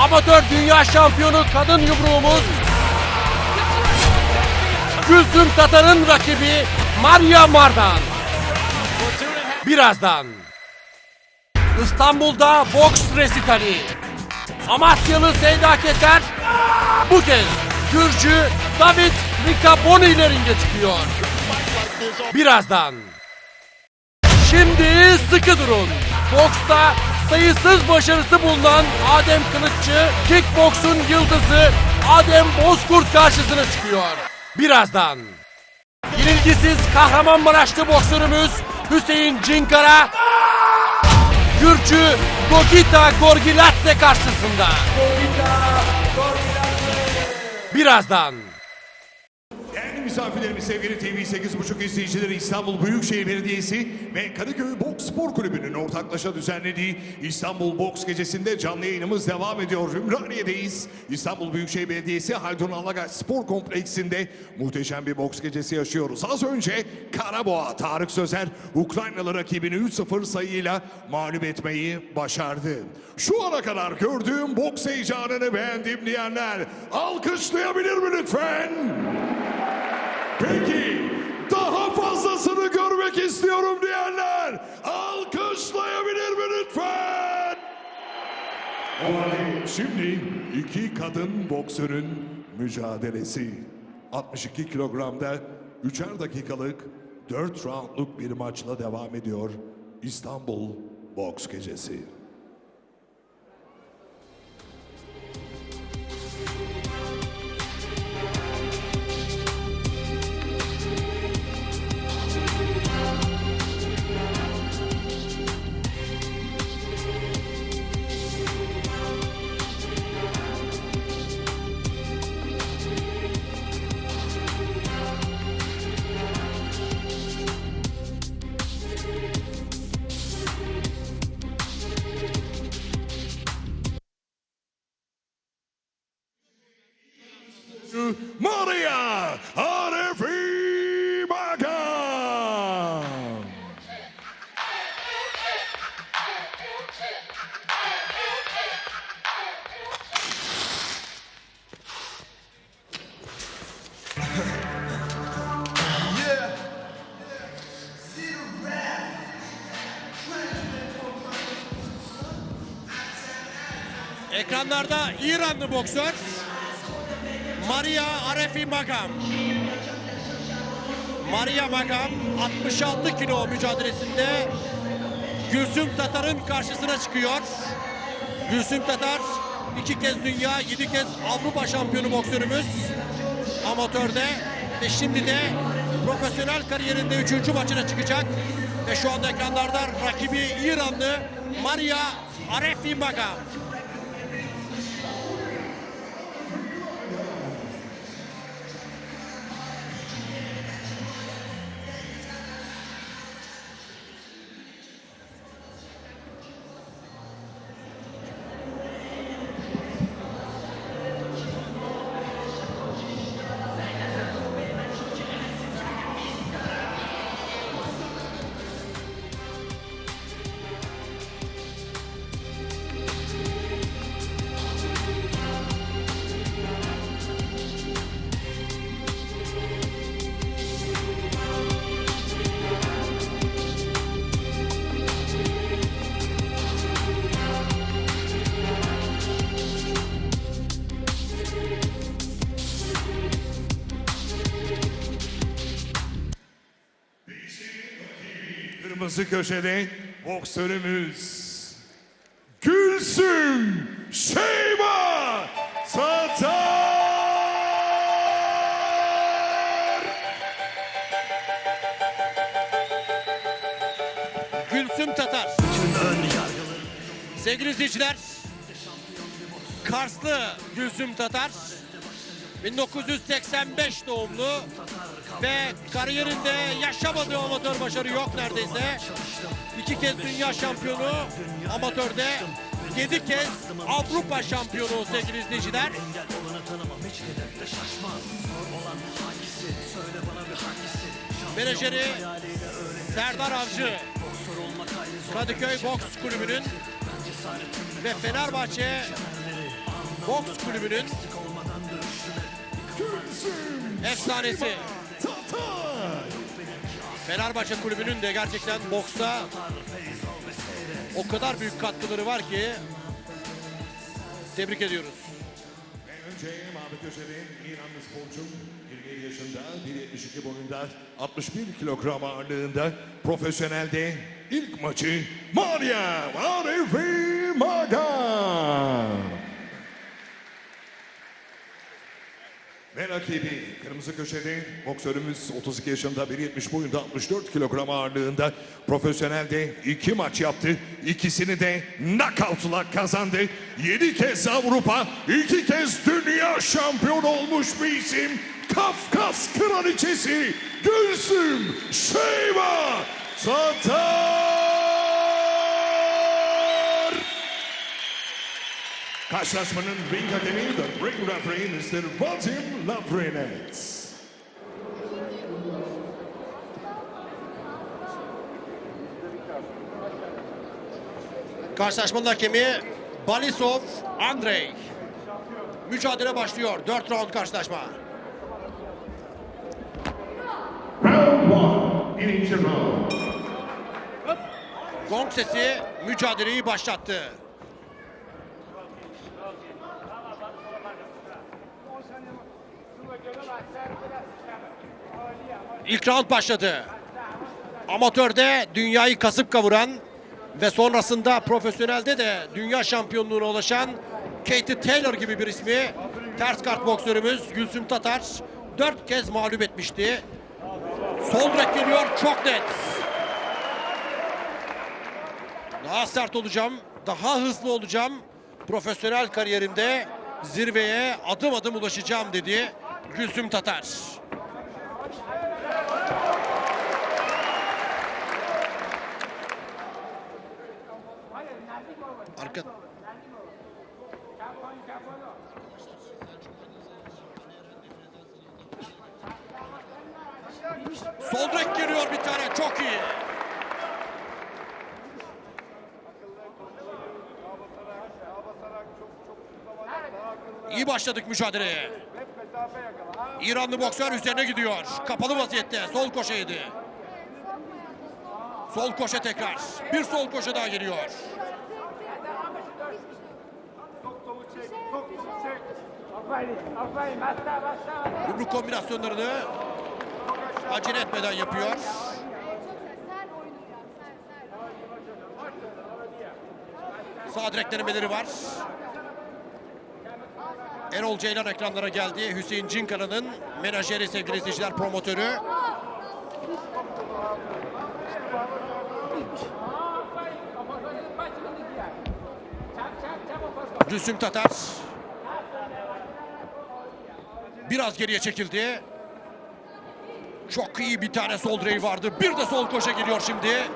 amatör dünya şampiyonu kadın yumruğumuz Gülsüm Tatar'ın rakibi Maria Mardan. Birazdan. İstanbul'da boks resitali. Amasyalı Seyda Keser bu kez Gürcü David Ricaboni ile ringe çıkıyor. Birazdan. Şimdi sıkı durun. Boksta sayısız başarısı bulunan Adem Kılıççı, kickboksun yıldızı Adem Bozkurt karşısına çıkıyor. Birazdan. Yenilgisiz Kahramanmaraşlı boksörümüz Hüseyin Cinkara, Gürcü Gogita Gorgilatse karşısında. Birazdan. Misafirlerimiz sevgili TV 8.5 izleyicileri İstanbul Büyükşehir Belediyesi ve Kadıköy Boks Spor Kulübü'nün ortaklaşa düzenlediği İstanbul Boks Gecesi'nde canlı yayınımız devam ediyor. Ümraniye'deyiz. İstanbul Büyükşehir Belediyesi Haldun Alagaç Spor Kompleksinde muhteşem bir boks gecesi yaşıyoruz. Az önce Karaboğa Tarık Sözer Ukraynalı rakibini 3-0 sayıyla mağlup etmeyi başardı. Şu ana kadar gördüğüm boks heyecanını beğendim diyenler alkışlayabilir mi lütfen? Peki daha fazlasını görmek istiyorum diyenler alkışlayabilir mi lütfen? Şimdi iki kadın boksörün mücadelesi. 62 kilogramda üçer dakikalık 4 roundluk bir maçla devam ediyor İstanbul Boks Gecesi. Maria Arefi. Ekranlarda İranlı boksör Maria Arefi Magam. Maria Magam 66 kilo mücadelesinde Gülsüm Tatar'ın karşısına çıkıyor. Gülsüm Tatar iki kez dünya, yedi kez Avrupa şampiyonu boksörümüz. Amatörde ve şimdi de profesyonel kariyerinde üçüncü maçına çıkacak. Ve şu anda ekranlarda rakibi İranlı Maria Arefi Magam. Kırmızı köşede boksörümüz Gülsüm Şeyma Tatar. Gülsüm Tatar. Sevgili izleyiciler, Karslı Gülsüm Tatar, 1985 doğumlu ve kariyerinde yaşamadığı amatör başarı yok neredeyse. İki kez dünya şampiyonu amatörde, yedi kez Avrupa şampiyonu sevgili izleyiciler. Menajeri Serdar Avcı, Kadıköy Boks Kulübü'nün ve Fenerbahçe Boks kulübünün efsanesi. Tatar. Fenerbahçe kulübünün de gerçekten boksta o kadar büyük katkıları var ki tebrik ediyoruz. Önce Mahmut Özel'in İranlı sporcu 27 yaşında 1.72 boyunda 61 kilogram ağırlığında profesyonelde ilk maçı Maria Arifi Magan. Ve rakibi kırmızı köşede boksörümüz 32 yaşında 1.70 boyunda 64 kilogram ağırlığında profesyonelde iki maç yaptı. İkisini de knockout'la kazandı. 7 kez Avrupa, 2 kez dünya şampiyonu olmuş bir isim. Kafkas kraliçesi Gülsüm Şeyma Tatar. Karşılaşmanın ring hakemi the ring referee Mr. Vadim Lavrinets. Karşılaşmanın hakemi Balisov Andrei. Mücadele başlıyor. 4 round karşılaşma. Round one, birinci round. Gong sesi mücadeleyi başlattı. İlk round başladı. Amatörde dünyayı kasıp kavuran ve sonrasında profesyonelde de dünya şampiyonluğuna ulaşan Katie Taylor gibi bir ismi ters kart boksörümüz Gülsüm Tatar dört kez mağlup etmişti. Sol direk geliyor çok net. Daha sert olacağım, daha hızlı olacağım. Profesyonel kariyerimde zirveye adım adım ulaşacağım dedi Gülsüm Tatar. Arka... Sol direk geliyor bir tane çok iyi. İyi başladık mücadeleye. İranlı boksör üzerine gidiyor. Kapalı vaziyette. Sol koşa yedi. Sol koşa tekrar. Bir sol koşa daha geliyor. Yumruk kombinasyonlarını acele etmeden yapıyor. Sağ direk denemeleri var. Erol Ceylan ekranlara geldi. Hüseyin Cinkara'nın menajeri sevgili izleyiciler promotörü. Gülsüm Tatar. Biraz geriye çekildi. Çok iyi bir tane sol direği vardı. Bir de sol koşa geliyor şimdi.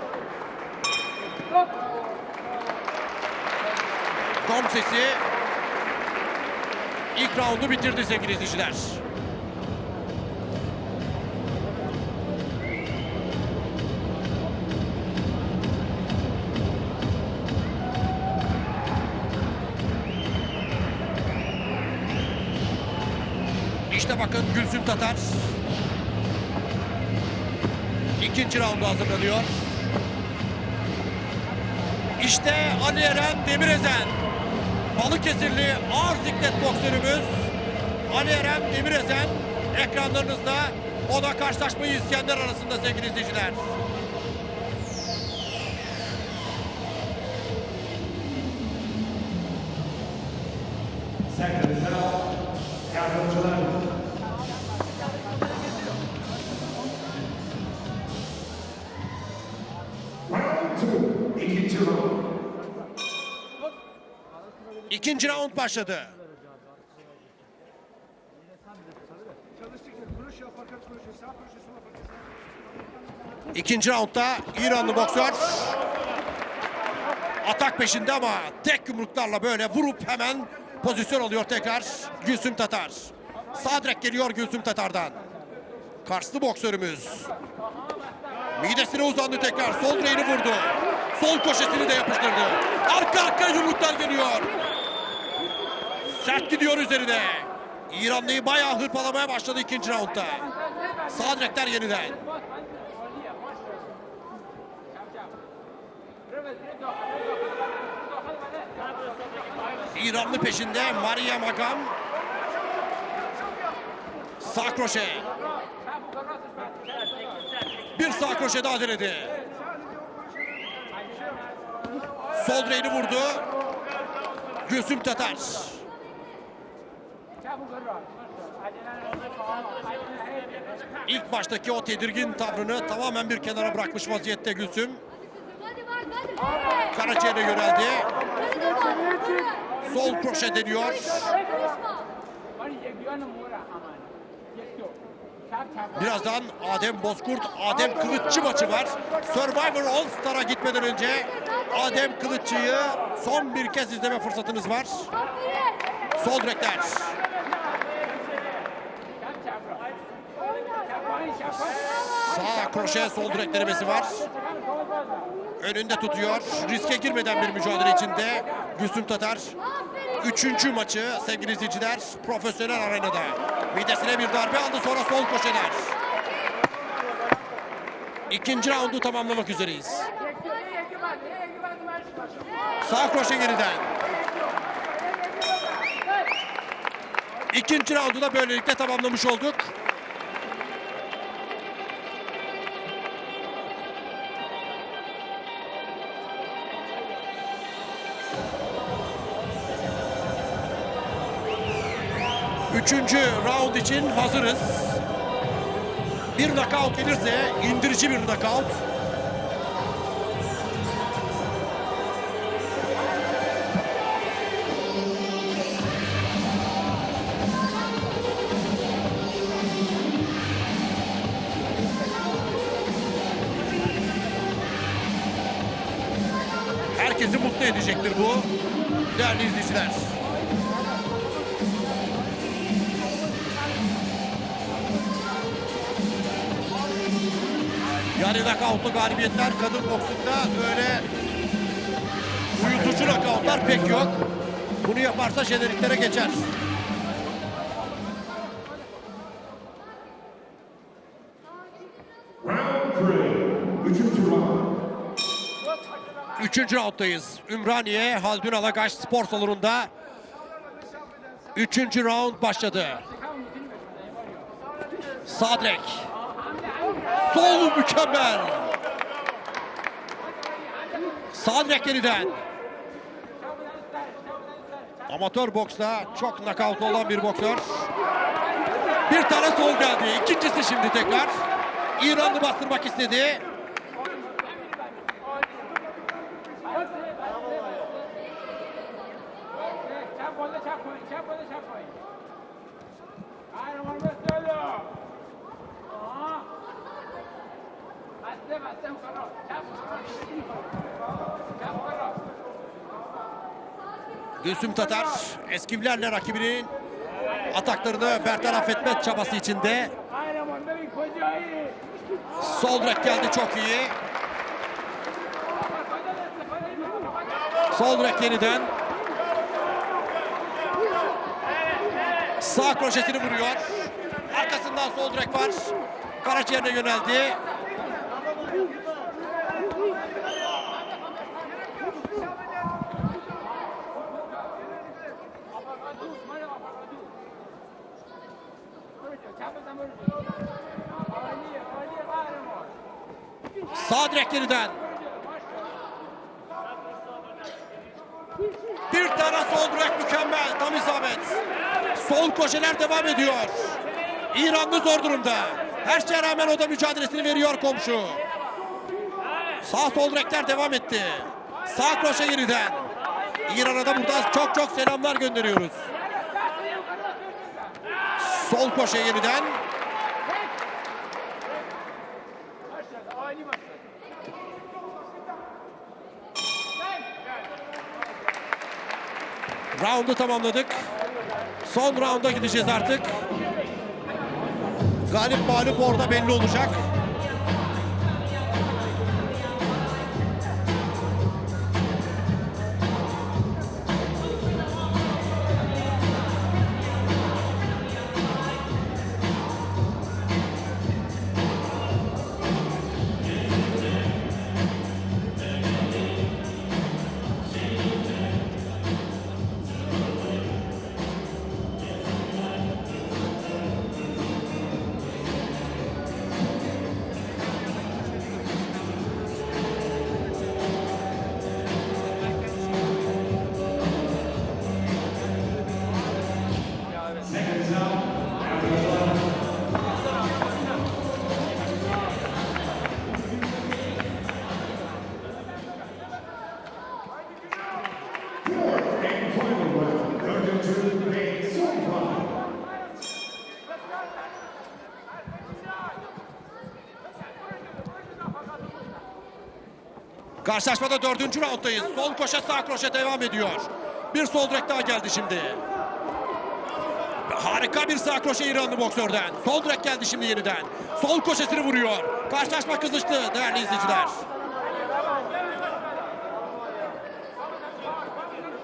Gong sesi ilk roundu bitirdi sevgili izleyiciler. İşte bakın Gülsüm Tatar. İkinci roundu hazırlanıyor. İşte Ali Eren Demirezen. Balıkesirli ağır siklet boksörümüz Ali Eren Demirezen ekranlarınızda. O da karşılaşmayı izleyenler arasında sevgili izleyiciler. Round two, ikinci round. İkinci round başladı. İkinci roundda İranlı boksör atak peşinde ama tek yumruklarla böyle vurup hemen pozisyon alıyor tekrar Gülsüm Tatar. Sağ direk geliyor Gülsüm Tatar'dan. Karslı boksörümüz. Midesine uzandı tekrar. Sol direğini vurdu. Sol koşesini de yapıştırdı. Arka arkaya yumruklar geliyor. Sert gidiyor üzerine. İranlıyı bayağı hırpalamaya başladı ikinci roundda. Sağ yeniden. İranlı peşinde Maria Magam. Sağ kroşe. Bir sağ kroşe daha denedi. Sol direğini vurdu. Gülsüm Tatar. İlk baştaki o tedirgin tavrını tamamen bir kenara bırakmış vaziyette Gülsüm. Karaciğer'e yöneldi. Sol kroşe deniyor. Birazdan Adem Bozkurt, Adem Kılıççı maçı var. Survivor All Star'a gitmeden önce Adem Kılıççı'yı son bir kez izleme fırsatınız var. Sol direkler. Sağ kroşe sol direk denemesi var. Önünde tutuyor. Riske girmeden bir mücadele içinde Gülsüm Tatar. Üçüncü maçı sevgili izleyiciler profesyonel arenada. Midesine bir darbe aldı sonra sol koşeler. İkinci raundu tamamlamak üzereyiz. Sağ kroşe geriden. İkinci raundu da böylelikle tamamlamış olduk. Üçüncü round için hazırız. Bir knockout gelirse indirici bir knockout. Herkesi mutlu edecektir bu. Değerli izleyiciler. Yani knockoutlu galibiyetler kadın boksunda öyle uyutucu knockoutlar pek yok. Bunu yaparsa jeneriklere geçer. Üçüncü rounddayız. Ümraniye Haldun Alagaş spor salonunda. Üçüncü round başladı. Sağ direk. Sol mükemmel. Sağ direk. Amatör boksta çok knockout olan bir boksör. Bir tane sol geldi. İkincisi şimdi tekrar. İranlı bastırmak istedi. Gülsüm Tatar eskivlerle rakibinin ataklarını bertaraf etme çabası içinde. Sol direk geldi çok iyi. Sol direk yeniden. Sağ kroşesini vuruyor. Arkasından sol direk var. Karaciğerine yöneldi. Çapı da vuruyor. Ali, Ali var mı? Sağ direk yeniden. Bir tane sol direk mükemmel. Tam isabet. Sol koşeler devam ediyor. İranlı zor durumda. Her şeye rağmen o da mücadelesini veriyor komşu. Sağ sol direkler devam etti. Sağ kroşe yeniden. İran'a da buradan çok çok selamlar gönderiyoruz. Sol koşe yeniden. Roundu tamamladık. Son rounda gideceğiz artık. Galip mağlup orada belli olacak. Karşılaşmada dördüncü rounddayız. Sol koşa sağ koşa devam ediyor. Bir sol direkt daha geldi şimdi. Harika bir sağ kroşe İranlı boksörden. Sol direkt geldi şimdi yeniden. Sol koşesini vuruyor. Karşılaşma kızıştı değerli izleyiciler.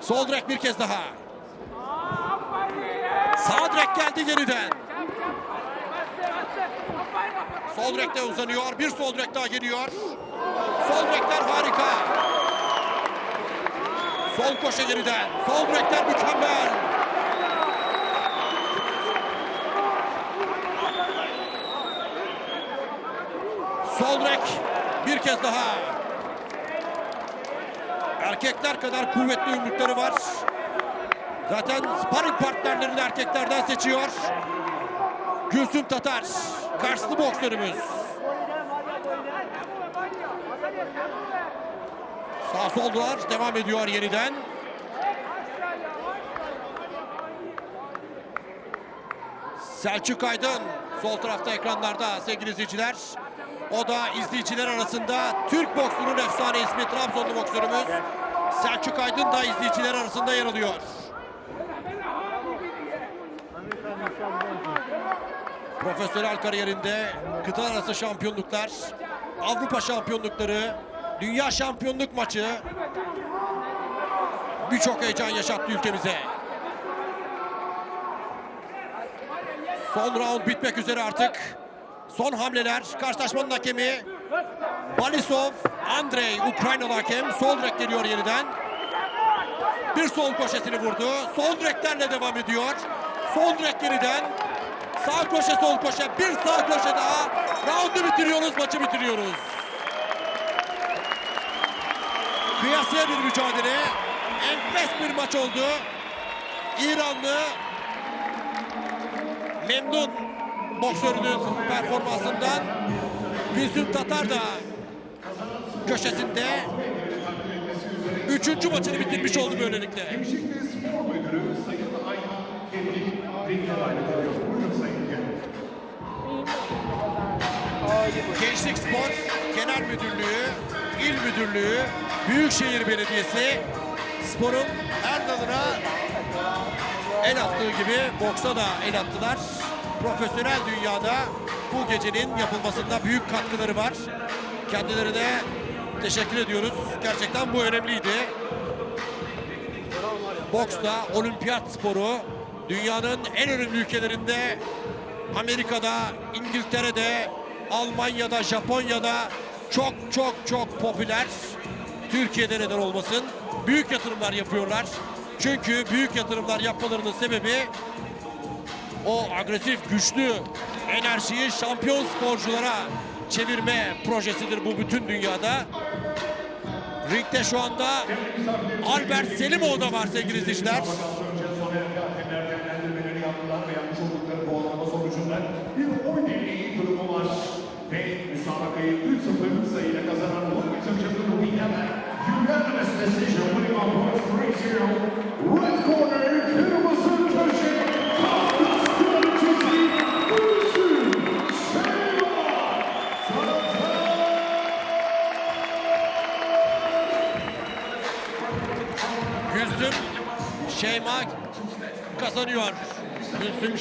Sol direkt bir kez daha. Sağ direkt geldi yeniden. Sol direkte uzanıyor. Bir sol direkt daha geliyor. Sol direkler harika. Sol koşa yeniden. Sol direkler mükemmel. Sol direk bir kez daha. Erkekler kadar kuvvetli yumrukları var. Zaten sparring partnerlerini erkeklerden seçiyor. Gülsüm Tatar, Karslı boksörümüz. Sağ soldular, devam ediyor yeniden. Selçuk Aydın sol tarafta ekranlarda sevgili izleyiciler. O da izleyiciler arasında Türk boksunun efsane ismi Trabzonlu boksörümüz. Selçuk Aydın da izleyiciler arasında yer alıyor. Profesyonel kariyerinde kıtalar arası şampiyonluklar, Avrupa şampiyonlukları, dünya şampiyonluk maçı birçok heyecan yaşattı ülkemize. Son round bitmek üzere artık. Son hamleler. Karşılaşmanın hakemi Balisov, Andrei, Ukraynalı hakem. Sol direk geliyor yeniden. Bir sol koşesini vurdu. Sol direklerle devam ediyor. Sol direk yeniden. Sağ koşe sol koşe. Bir sağ koşe daha. Roundu bitiriyoruz, maçı bitiriyoruz. Kıyasıya bir mücadele. Enfes bir maç oldu. İranlı memnun boksörünün performansından. Gülsüm Tatar da köşesinde üçüncü maçını bitirmiş oldu böylelikle. Gençlik Spor Genel Müdürlüğü, İl Müdürlüğü, Büyükşehir Belediyesi sporun her dalına el attığı gibi boksa da el attılar. Profesyonel dünyada bu gecenin yapılmasında büyük katkıları var. Kendilerine teşekkür ediyoruz. Gerçekten bu önemliydi. Boksta olimpiyat sporu dünyanın en önemli ülkelerinde Amerika'da, İngiltere'de, Almanya'da, Japonya'da çok çok çok popüler. Türkiye'de neden olmasın? Büyük yatırımlar yapıyorlar. Çünkü büyük yatırımlar yapmalarının sebebi o agresif, güçlü enerjiyi şampiyon sporculara çevirme projesidir bu bütün dünyada. Ringde şu anda Albert Selimoğlu da var sevgili izleyiciler.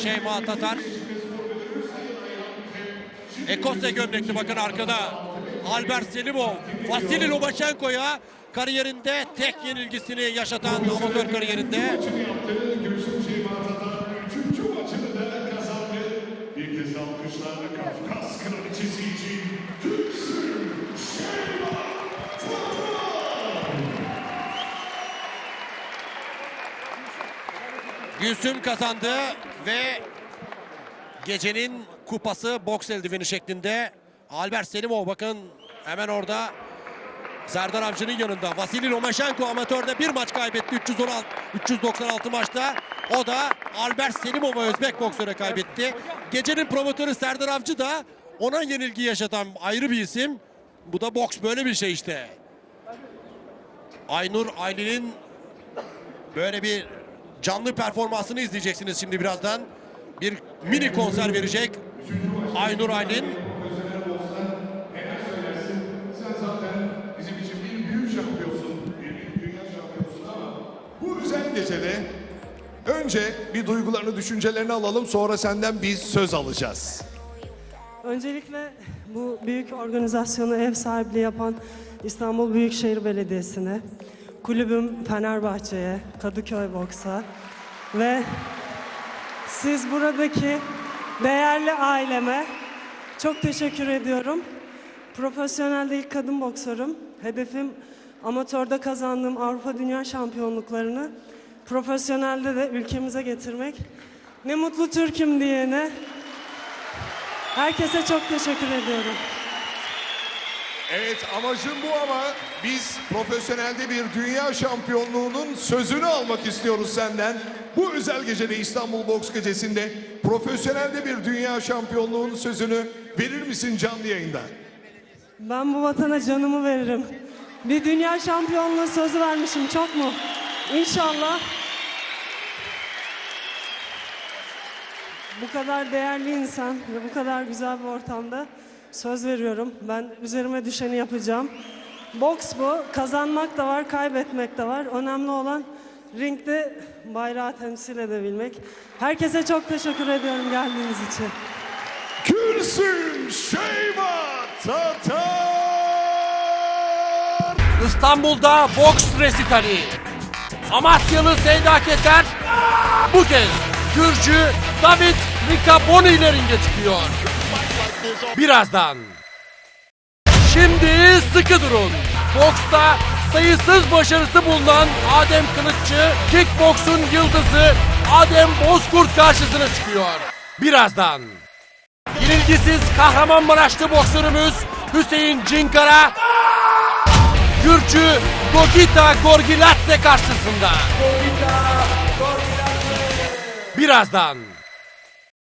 Şeyma Tatar. Ekosya gömlekli bakın arkada. Albert Selimov, Vasili Lomachenko'ya kariyerinde tek yenilgisini yaşatan amatör kariyerinde. Gülsüm kazandı. Ve gecenin kupası boks eldiveni şeklinde. Albert Selimov bakın hemen orada Serdar Avcı'nın yanında. Vasili Lomachenko amatörde bir maç kaybetti 316 396 maçta. O da Albert Selimov'a Özbek boksöre kaybetti. Gecenin promotörü Serdar Avcı da ona yenilgi yaşatan ayrı bir isim. Bu da boks böyle bir şey işte. Aynur Aylin'in böyle bir canlı performansını izleyeceksiniz şimdi birazdan. Bir mini konser verecek Aynur Aylin. Bu güzel gecede önce bir duygularını, düşüncelerini alalım. Sonra senden biz söz alacağız. Öncelikle bu büyük organizasyonu ev sahipliği yapan İstanbul Büyükşehir Belediyesi'ne, kulübüm Fenerbahçe'ye, Kadıköy Boks'a ve siz buradaki değerli aileme çok teşekkür ediyorum. Profesyonelde ilk kadın boksörüm. Hedefim amatörde kazandığım Avrupa Dünya Şampiyonluklarını profesyonelde de ülkemize getirmek. Ne mutlu Türk'üm diyene Herkese çok teşekkür ediyorum. Evet amacım bu ama biz profesyonelde bir dünya şampiyonluğunun sözünü almak istiyoruz senden. Bu özel gecede İstanbul Boks Gecesi'nde profesyonelde bir dünya şampiyonluğunun sözünü verir misin canlı yayında? Ben bu vatana canımı veririm. Bir dünya şampiyonluğu sözü vermişim çok mu? İnşallah. Bu kadar değerli insan ve bu kadar güzel bir ortamda söz veriyorum. Ben üzerime düşeni yapacağım. Boks bu. Kazanmak da var, kaybetmek de var. Önemli olan ringde bayrağı temsil edebilmek. Herkese çok teşekkür ediyorum geldiğiniz için. Gülsüm Şeyma Tatar! İstanbul'da boks resitali. Amasyalı Seyda Keser bu kez Gürcü David Ricaboni ile ringe çıkıyor. Birazdan. Şimdi sıkı durun. Boksta sayısız başarısı bulunan Adem Kılıççı, kickboksun yıldızı Adem Bozkurt karşısına çıkıyor. Birazdan. Yenilgisiz Kahramanmaraşlı boksörümüz Hüseyin Cinkara Gürcü Gogita Gorgilatse karşısında. Birazdan.